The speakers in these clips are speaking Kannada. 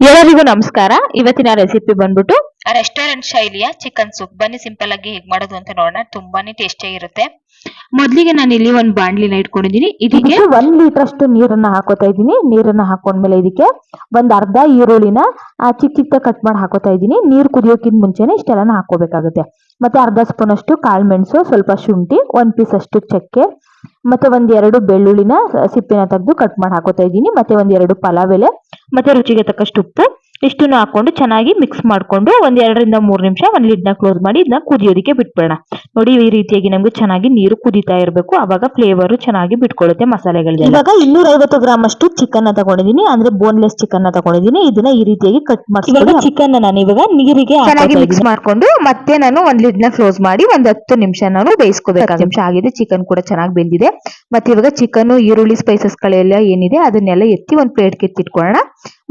ಎಲ್ಲರಿಗೂ ನಮಸ್ಕಾರ. ಇವತ್ತಿನ ರೆಸಿಪಿ ಬಂದ್ಬಿಟ್ಟು ರೆಸ್ಟೋರೆಂಟ್ ಶೈಲಿಯ ಚಿಕನ್ ಸೂಪ್ ಬನ್ನಿ ಸಿಂಪಲ್ ಆಗಿ ಹೇಗ್ ಮಾಡೋದು ಅಂತ ನೋಡೋಣ. ತುಂಬಾನೇ ಟೇಸ್ಟಿ ಆಗಿರುತ್ತೆ ಮೊದಲಿಗೆ ನಾನು ಇಲ್ಲಿ ಒಂದು ಬಾಂಡ್ಲಿನ ಇಟ್ಕೊಂಡಿದ್ದೀನಿ. ಇದಕ್ಕೆ ಒಂದ್ ಲೀಟರ್ ಅಷ್ಟು ನೀರನ್ನ ಹಾಕೋತಾ ಇದ್ದೀನಿ. ನೀರನ್ನ ಹಾಕೊಂಡ್ಮೇಲೆ ಇದಕ್ಕೆ ಒಂದ್ ಅರ್ಧ ಈರುಳ್ಳಿನ ಚಿಕ್ಕ ಚಿಕ್ಕ ಕಟ್ ಮಾಡಿ ಹಾಕೋತಾ ಇದ್ದೀನಿ. ನೀರ್ ಕುದಿಯೋಕ್ಕಿಂತ ಮುಂಚೆನೆ ಇಷ್ಟೆಲ್ಲ ಹಾಕೋಬೇಕಾಗುತ್ತೆ ಮತ್ತೆ ಅರ್ಧ ಸ್ಪೂನ್ ಅಷ್ಟು ಕಾಳು ಮೆಣಸು ಸ್ವಲ್ಪ ಶುಂಠಿ ಒಂದ್ ಪೀಸ್ ಅಷ್ಟು ಚಕ್ಕೆ ಮತ್ತೆ ಒಂದ್ ಎರಡು ಬೆಳ್ಳುಳ್ಳಿನ ಸಿಪ್ಪಿನ ತೆಗೆದು ಕಟ್ ಮಾಡಿ ಹಾಕೋತಾ ಇದ್ದೀನಿ. ಮತ್ತೆ ಒಂದ್ ಎರಡು ಪಲಾವ್ ಎಲೆ ಮತ್ತೆ ರುಚಿಗೆ ತಕ್ಕಷ್ಟು ಉಪ್ಪು. ಇಷ್ಟನ್ನು ಹಾಕೊಂಡು ಚೆನ್ನಾಗಿ ಮಿಕ್ಸ್ ಮಾಡ್ಕೊಂಡು ಒಂದ್ ಎರಡರಿಂದ ಮೂರು ನಿಮಿಷ ಒಂದ್ ಲಿಡ್ನ ಕ್ಲೋಸ್ ಮಾಡಿ ಇದನ್ನ ಕುದಿಯೋದಕ್ಕೆ ಬಿಟ್ಬಿಡೋಣ. ನೋಡಿ ಈ ರೀತಿಯಾಗಿ ನಮ್ಗೆ ಚೆನ್ನಾಗಿ ನೀರು ಕುದಿತಾ ಇರಬೇಕು. ಅವಾಗ ಫ್ಲೇವರ್ ಚೆನ್ನಾಗಿ ಬಿಟ್ಕೊಳ್ಳುತ್ತೆ ಮಸಾಲೆಗಳಿಗೆ ಇವಾಗ ಇನ್ನೂರ ಐವತ್ತು ಗ್ರಾಮ್ ಅಷ್ಟು ಚಿಕನ್ನ ತಗೊಂಡಿದ್ದೀನಿ. ಅಂದ್ರೆ ಬೋನ್ಲೆಸ್ ಚಿಕನ್ನ ತಗೊಂಡಿದ್ದೀನಿ. ಇದನ್ನ ಈ ರೀತಿಯಾಗಿ ಕಟ್ ಇವಾಗ ಮಾಡಿ ಚಿಕನ್ ನಾನು ಇವಾಗ ನೀರಿಗೆ ಚೆನ್ನಾಗಿ ಮಿಕ್ಸ್ ಮಾಡ್ಕೊಂಡು ಮತ್ತೆ ನಾನು ಒಂದ್ ಲಿಡ್ನ ಕ್ಲೋಸ್ ಮಾಡಿ ಒಂದ್ ಹತ್ತು ನಿಮಿಷ ನಾನು ಬೇಯಿಸ್ಕೋಬೇಕು ನಿಮಿಷ ಆಗಿದೆ. ಚಿಕನ್ ಕೂಡ ಚೆನ್ನಾಗಿ ಬೆಂದಿದೆ. ಮತ್ತೆ ಇವಾಗ ಚಿಕನ್ ಈರುಳ್ಳಿ ಸ್ಪೈಸಸ್ ಗಳೆಲ್ಲ ಏನಿದೆ ಅದನ್ನೆಲ್ಲ ಎತ್ತಿ ಒಂದ್ ಪ್ಲೇಟ್ ಎತ್ತಿಟ್ಕೊಳ್ಳೋಣ.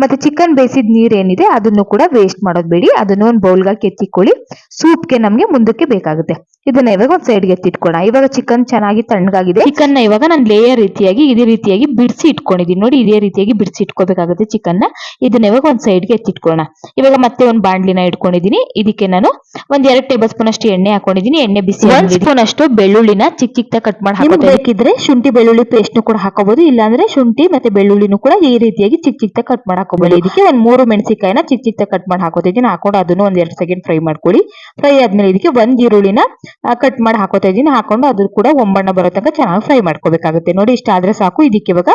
ಮತ್ತೆ ಚಿಕನ್ ಬೇಯಿಸಿದ ನೀರ್ ಏನಿದೆ ಅದನ್ನು ಕೂಡ ವೇಸ್ಟ್ ಮಾಡೋದು ಬೇಡಿ. ಅದನ್ನು ಒಂದು ಬೌಲ್ಗೆ ಎತ್ತಿಕೊಳ್ಳಿ. ಸೂಪ್ಗೆ ನಮಗೆ ಮುಂದಕ್ಕೆ ಬೇಕಾಗುತ್ತೆ. ಇದನ್ನ ಇವಾಗ ಒಂದ್ ಸೈಡ್ಗೆ ಎತ್ತಿಟ್ಕೋಣ. ಇವಾಗ ಚಿಕನ್ ಚೆನ್ನಾಗಿ ತಣ್ಣಗಾಗಿದೆ. ಚಿಕನ್ನ ಇವಾಗ ನಾನು ಲೇಯರ್ ರೀತಿಯಾಗಿ ಇದೇ ರೀತಿಯಾಗಿ ಬಿಡಿಸಿ ಇಟ್ಕೊಂಡಿದೀನಿ. ನೋಡಿ ಇದೇ ರೀತಿಯಾಗಿ ಬಿಡಿಸಿ ಇಟ್ಕೋಬೇಕಾಗುತ್ತೆ ಚಿಕನ್ನ. ಇದನ್ನ ಇವಾಗ ಒಂದ್ ಸೈಡ್ಗೆ ಎತ್ತಿಟ್ಕೋಣ. ಇವಾಗ ಮತ್ತೆ ಒಂದ್ ಬಾಂಡ್ಲಿನ ಇಟ್ಕೊಂಡಿದೀನಿ. ಇದಕ್ಕೆ ನಾನು ಒಂದ್ ಎರಡ್ ಟೇಬಲ್ ಸ್ಪೂನ್ ಅಷ್ಟು ಎಣ್ಣೆ ಹಾಕೊಂಡಿದೀನಿ. ಎಣ್ಣೆ ಬಿಸಿ ಒಂದ್ ಸ್ಪೂನ್ ಅಷ್ಟು ಬೆಳ್ಳುಳ್ಳಿನ ಚಿಕ್ಕ ಚಿಕ್ಕ ಕಟ್ ಮಾಡಿ ಬೇಕಿದ್ರೆ ಶುಂಠಿ ಬೆಳ್ಳುಳ್ಳಿ ಪೇಸ್ಟ್ ನು ಕೂಡ ಹಾಕೋಬಹುದು ಇಲ್ಲಾಂದ್ರೆ ಶುಂಠಿ ಮತ್ತೆ ಬೆಳ್ಳುಳ್ಳಿನೂ ಕೂಡ ಈ ರೀತಿಯಾಗಿ ಚಿಕ್ಕ ಚಿಕ್ಕ ಕಟ್ ಮಾಡಿ ಹಾಕೋಬಹುದು ಇದಕ್ಕೆ ಒಂದ್ ಮೂರು ಮೆಣಸಿಕಾಯಿನ ಚಿಕ್ಕ ಚಿಕ್ಕ ಕಟ್ ಮಾಡಿ ಹಾಕೋತಿದ್ದೀನಿ ಹಾಕೊಂಡು ಅದನ್ನು ಒಂದ್ ಎರಡ್ ಸೆಕೆಂಡ್ ಫ್ರೈ ಮಾಡ್ಕೊಳ್ಳಿ. ಫ್ರೈ ಆದ್ಮೇಲೆ ಇದಕ್ಕೆ ಒಂದ್ ಈರುಳ್ಳಿನ ಕಟ್ ಮಾಡಿ ಹಾಕೋತಾ ಇದ್ದೀನಿ. ಹಾಕೊಂಡು ಅದು ಕೂಡ ಒಂಬಣ್ಣ ಬರೋ ತನಕ ಚೆನ್ನಾಗಿ ಫ್ರೈ ಮಾಡ್ಕೋಬೇಕಾಗುತ್ತೆ. ನೋಡಿ ಇಷ್ಟ ಆದ್ರೆ ಸಾಕು. ಇದಕ್ಕೆ ಇವಾಗ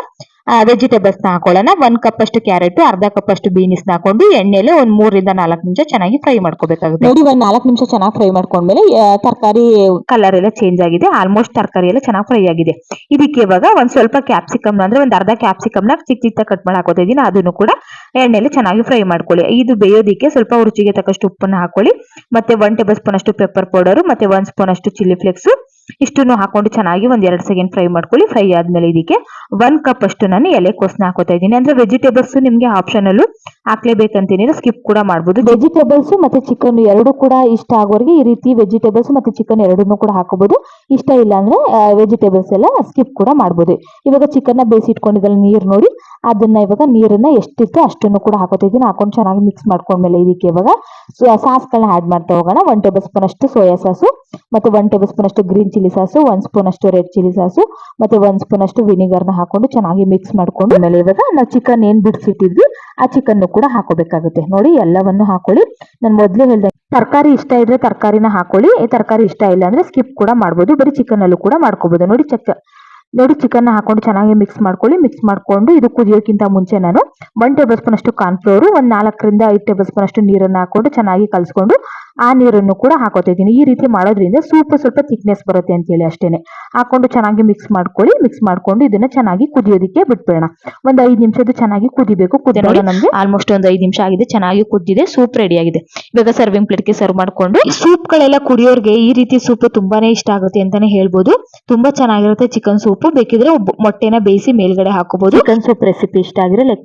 ವೆಜಿಟೇಬಲ್ಸ್ನ ಹಾಕೊಳ್ಳೋಣ. ಒಂದ್ ಕಪ್ ಅಷ್ಟು ಕ್ಯಾರೆಟ್ ಅರ್ಧ ಕಪ್ ಅಷ್ಟು ಬೀನ್ಸ್ನ ಹಾಕೊಂಡು ಎಣ್ಣೆಲೆ ಒಂದ್ ಮೂರಿಂದ ನಾಲ್ಕು ನಿಮಿಷ ಚೆನ್ನಾಗಿ ಫ್ರೈ ಮಾಡ್ಕೋಬೇಕಾಗುತ್ತೆ. ನೋಡಿ, ಒಂದ್ ನಾಲ್ಕು ನಿಮಿಷ ಚೆನ್ನಾಗಿ ಫ್ರೈ ಮಾಡ್ಕೊಂಡ್ಮೇಲೆ ತರಕಾರಿ ಕಲರ್ ಎಲ್ಲ ಚೇಂಜ್ ಆಗಿದೆ. ಆಲ್ಮೋಸ್ಟ್ ತರಕಾರಿ ಎಲ್ಲ ಚೆನ್ನಾಗಿ ಫ್ರೈ ಆಗಿದೆ. ಇದಕ್ಕೆ ಇವಾಗ ಒಂದ್ ಸ್ವಲ್ಪ ಕ್ಯಾಪ್ಸಿಕಮ್ ಅಂದ್ರೆ ಒಂದ್ ಅರ್ಧ ಕ್ಯಾಪ್ಸಿಕಮ್ನ ಚಿಕ್ಕ ಚಿಕ್ಕ ಕಟ್ ಮಾಡಿ ಹಾಕೋತಾ ಅದನ್ನು ಕೂಡ ಎಣ್ಣೆಲಿ ಚೆನ್ನಾಗಿ ಫ್ರೈ ಮಾಡ್ಕೊಳ್ಳಿ. ಇದು ಬೇಯೋದಿಕ್ಕೆ ಸ್ವಲ್ಪ ರುಚಿಗೆ ತಕ್ಕಷ್ಟು ಉಪ್ಪನ್ನ ಹಾಕೊಳ್ಳಿ. ಮತ್ತೆ ಒನ್ ಟೇಬಲ್ ಸ್ಪೂನ್ ಅಷ್ಟು ಪೆಪ್ಪರ್ ಪೌಡರ್ ಮತ್ತೆ ಒನ್ ಸ್ಪೂನ್ ಅಷ್ಟು ಚಿಲ್ಲಿ ಫ್ಲೇಕ್ಸ್ ಇಷ್ಟನ್ನು ಹಾಕೊಂಡು ಚೆನ್ನಾಗಿ ಒಂದ್ ಎರಡು ಸೆಕೆಂಡ್ ಫ್ರೈ ಮಾಡ್ಕೊಳ್ಳಿ. ಫ್ರೈ ಆದ್ಮೇಲೆ ಇದಕ್ಕೆ ಒಂದ್ ಕಪ್ ಅಷ್ಟು ನಾನು ಎಲೆಕೋಸ್ನ ಹಾಕೋತಾ ಇದ್ದೀನಿ. ಅಂದ್ರೆ ವೆಜಿಟೇಬಲ್ಸ್ ನಿಮ್ಗೆ ಆಪ್ಷನಲ್ ಹಾಕ್ಲೇಬೇಕಂತೇನಿಲ್ಲ ಸ್ಕಿಪ್ ಕೂಡ ಮಾಡ್ಬೋದು. ವೆಜಿಟೇಬಲ್ಸ್ ಮತ್ತೆ ಚಿಕನ್ ಎರಡು ಕೂಡ ಇಷ್ಟ ಆಗೋರಿಗೆ ಈ ರೀತಿ ವೆಜಿಟೇಬಲ್ಸ್ ಮತ್ತೆ ಚಿಕನ್ ಎರಡನ್ನೂ ಕೂಡ ಹಾಕೋಬಹುದು ಇಷ್ಟ ಇಲ್ಲ ಅಂದ್ರೆ ವೆಜಿಟೇಬಲ್ಸ್ ಎಲ್ಲ ಸ್ಕಿಪ್ ಕೂಡ ಮಾಡ್ಬೋದು. ಇವಾಗ ಚಿಕನ್ನ ಬೇಯಿಸಿಟ್ಕೊಂಡಿದ್ದಲ್ಲ ನೀರು ನೋಡಿ, ಅದನ್ನ ಇವಾಗ ನೀರನ್ನ ಎಷ್ಟಿತ್ತು ಅಷ್ಟನ್ನು ಕೂಡ ಹಾಕೋತಾ ಇದ್ದೀನಿ. ಹಾಕೊಂಡು ಚೆನ್ನಾಗಿ ಮಿಕ್ಸ್ ಮಾಡ್ಕೊಂಡ್ಮೇಲೆ ಇದಕ್ಕೆ ಇವಾಗ ಸಾಸ್ಗಳನ್ನ ಆಡ್ ಮಾಡ್ತಾ ಹೋಗೋಣ. ಒನ್ ಟೇಬಲ್ ಸ್ಪೂನ್ ಅಷ್ಟು ಸೋಯಾ ಸಾಸು, ಮತ್ತೆ ಒನ್ ಟೇಬಲ್ ಸ್ಪೂನ್ ಅಷ್ಟು green chilli sauce one spoon ಅಷ್ಟು ರೆಡ್ ಚಿಲ್ಲಿ ಸಾಸು, ಮತ್ತೆ ಒನ್ ಸ್ಪೂನ್ ಅಷ್ಟು ವಿನಿಗರ್ನ ಹಾಕೊಂಡು ಚೆನ್ನಾಗಿ ಮಿಕ್ಸ್ ಮಾಡ್ಕೊಂಡು ಆಮೇಲೆ ಇವಾಗ ನಾವು ಚಿಕನ್ ಏನ್ ಬಿಡಿಸಿಟ್ಟಿದ್ವಿ, ಆ ಚಿಕನ್ ಕೂಡ ಹಾಕೋಬೇಕಾಗುತ್ತೆ. ನೋಡಿ, ಎಲ್ಲವನ್ನು ಹಾಕೊಳ್ಳಿ. ನಾನು ಮೊದಲೇ ಹೇಳ್ದೆ, ತರಕಾರಿ ಇಷ್ಟ ಇದ್ರೆ ತರಕಾರಿನ ಹಾಕೊಳ್ಳಿ. ತರಕಾರಿ ಇಷ್ಟ ಇಲ್ಲ ಅಂದ್ರೆ ಸ್ಕಿಪ್ ಕೂಡ ಮಾಡ್ಬೋದು. ಬರೀ ಚಿಕನ್ ಅಲ್ಲೂ ಕೂಡ ಮಾಡ್ಕೋಬಹುದು ನೋಡಿ ಚಕ್ಕ ನೋಡಿ ಚಿಕನ್ ಹಾಕೊಂಡು ಚೆನ್ನಾಗಿ ಮಿಕ್ಸ್ ಮಾಡ್ಕೊಳ್ಳಿ. ಮಿಕ್ಸ್ ಮಾಡ್ಕೊಂಡು ಇದು ಕುದಿಯೋಕ್ಕಿಂತ ಮುಂಚೆ ನಾನು ಒನ್ ಟೇಬಲ್ ಸ್ಪೂನ್ ಅಷ್ಟು ಕಾರ್ನ್ಫ್ಲೋರು ಒಂದ್ ನಾಲ್ಕರಿಂದ ಐದು ಟೇಬಲ್ ಸ್ಪೂನ್ ಅಷ್ಟು ನೀರನ್ನು ಹಾಕೊಂಡು ಚೆನ್ನಾಗಿ ಕಲ್ಸ್ಕೊಂಡು ಆ ನೀರನ್ನು ಕೂಡ ಹಾಕೋತಿದ್ದೀನಿ ಈ ರೀತಿ ಮಾಡೋದ್ರಿಂದ ಸೂಪ್ ಸ್ವಲ್ಪ ಥಿಕ್ನೆಸ್ ಬರುತ್ತೆ ಅಂತ ಹೇಳಿ ಅಷ್ಟೇನೆ. ಹಾಕೊಂಡು ಚೆನ್ನಾಗಿ ಮಿಕ್ಸ್ ಮಾಡ್ಕೊಳ್ಳಿ. ಮಿಕ್ಸ್ ಮಾಡ್ಕೊಂಡು ಇದನ್ನ ಚೆನ್ನಾಗಿ ಕುದಿಯೋದಕ್ಕೆ ಬಿಟ್ಬಿಡೋಣ. ಒಂದ್ ಐದ್ ನಿಮಿಷದ ಚೆನ್ನಾಗಿ ಕುದಿಬೇಕು. ಕುದಿಯೋಣ ನಮಗೆ ಆಲ್ಮೋಸ್ಟ್ ಒಂದು ಐದು ನಿಮಿಷ ಆಗಿದೆ. ಚೆನ್ನಾಗಿ ಕುದ್ದಿದೆ. ಸೂಪ್ ರೆಡಿ ಆಗಿದೆ. ಇವಾಗ ಸರ್ವಿಂಗ್ ಪ್ಲೇಟ್ಗೆ ಸರ್ವ್ ಮಾಡ್ಕೊಂಡು ಸೂಪ್ ಗಳೆಲ್ಲ ಕುಡಿಯೋರ್ಗೆ ಈ ರೀತಿ ಸೂಪ್ ತುಂಬಾನೇ ಇಷ್ಟ ಆಗುತ್ತೆ ಅಂತಾನೆ ಹೇಳ್ಬೋದು. ತುಂಬಾ ಚೆನ್ನಾಗಿರುತ್ತೆ. Chicken soup. ಬೇಕಿದ್ರೆ ಮೊಟ್ಟೆನ ಬೇಯಿಸಿ ಮೇಲ್ಗಡೆ ಹಾಕೋಬಹುದು ಚಿಕನ್ ಸೂಪ್ ರೆಸಿಪಿ ಇಷ್ಟ ಆಗಿರೋ